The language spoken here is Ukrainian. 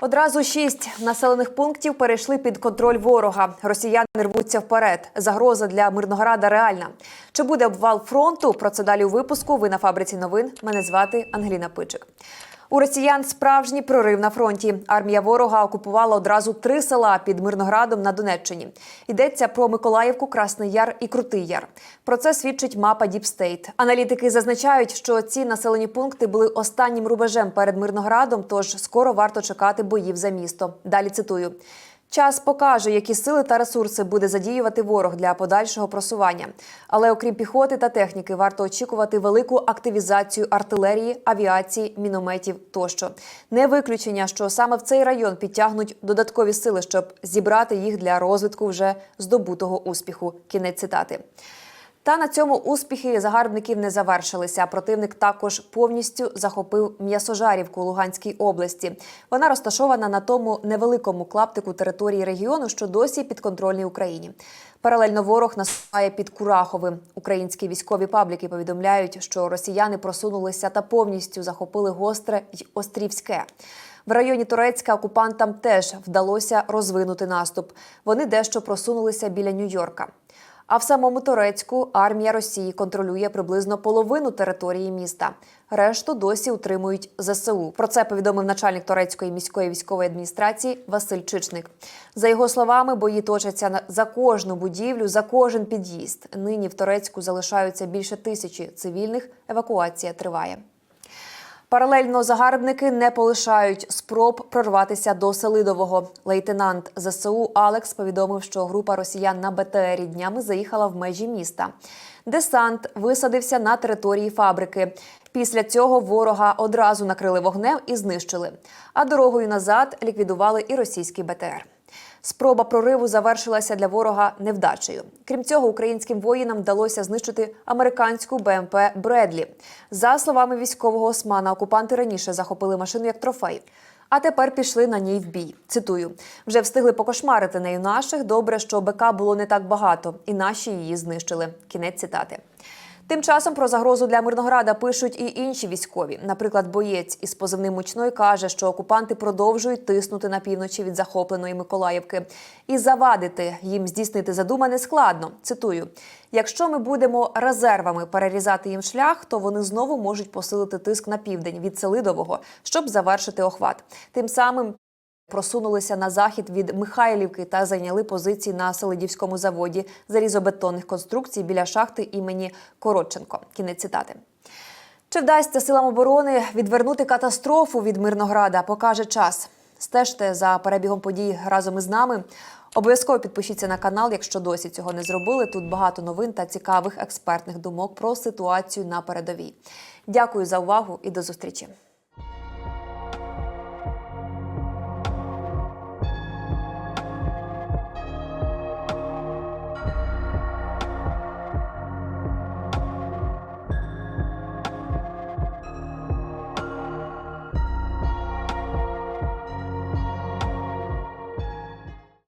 Одразу шість населених пунктів перейшли під контроль ворога. Росіяни рвуться вперед. Загроза для Мирнограда реальна. Чи буде обвал фронту? Про це далі у випуску. Ви на фабриці новин. Мене звати Ангеліна Пичик. У росіян справжній прорив на фронті. Армія ворога окупувала одразу три села під Мирноградом на Донеччині. Йдеться про Миколаївку, Красний Яр і Крутий Яр. Про це свідчить мапа Діпстейт. Аналітики зазначають, що ці населені пункти були останнім рубежем перед Мирноградом, тож скоро варто чекати боїв за місто. Далі цитую. Час покаже, які сили та ресурси буде задіювати ворог для подальшого просування. Але окрім піхоти та техніки, варто очікувати велику активізацію артилерії, авіації, мінометів тощо. Не виключення, що саме в цей район підтягнуть додаткові сили, щоб зібрати їх для розвитку вже здобутого успіху. Кінець цитати. Та на цьому успіхи загарбників не завершилися. Противник також повністю захопив м'ясожарівку у Луганській області. Вона розташована на тому невеликому клаптику території регіону, що досі підконтрольний Україні. Паралельно ворог наступає під Кураховим. Українські військові пабліки повідомляють, що росіяни просунулися та повністю захопили гостре й острівське. В районі Турецька окупантам теж вдалося розвинути наступ. Вони дещо просунулися біля Нью-Йорка. А в самому Турецьку армія Росії контролює приблизно половину території міста. Решту досі утримують ЗСУ. Про це повідомив начальник турецької міської військової адміністрації Василь Чичник. За його словами, бої точаться за кожну будівлю, за кожен під'їзд. Нині в Турецьку залишаються більше тисячі цивільних. Евакуація триває. Паралельно загарбники не полишають спроб прорватися до Селидового. Лейтенант ЗСУ Алекс повідомив, що група росіян на БТРі днями заїхала в межі міста. Десант висадився на території фабрики. Після цього ворога одразу накрили вогнем і знищили. А дорогою назад ліквідували і російський БТР. Спроба прориву завершилася для ворога невдачею. Крім цього, українським воїнам вдалося знищити американську БМП Бредлі. За словами військового османа, окупанти раніше захопили машину як трофей. А тепер пішли на ній в бій. Цитую: вже встигли покошмарити нею наших. Добре, що БК було не так багато, і наші її знищили. Кінець цитати. Тим часом про загрозу для Мирнограда пишуть і інші військові. Наприклад, боєць із позивним мучной каже, що окупанти продовжують тиснути на півночі від захопленої Миколаївки. І завадити їм здійснити задумане складно. Цитую: якщо ми будемо резервами перерізати їм шлях, то вони знову можуть посилити тиск на південь від Селидового, щоб завершити охват. Тим самим Просунулися на захід від Михайлівки та зайняли позиції на Селидівському заводі залізобетонних конструкцій біля шахти імені Коротченко. Кінець цитати. Чи вдасться силам оборони відвернути катастрофу від Мирнограда? Покаже час. Стежте за перебігом подій разом із нами. Обов'язково підпишіться на канал, якщо досі цього не зробили. Тут багато новин та цікавих експертних думок про ситуацію на передовій. Дякую за увагу і до зустрічі.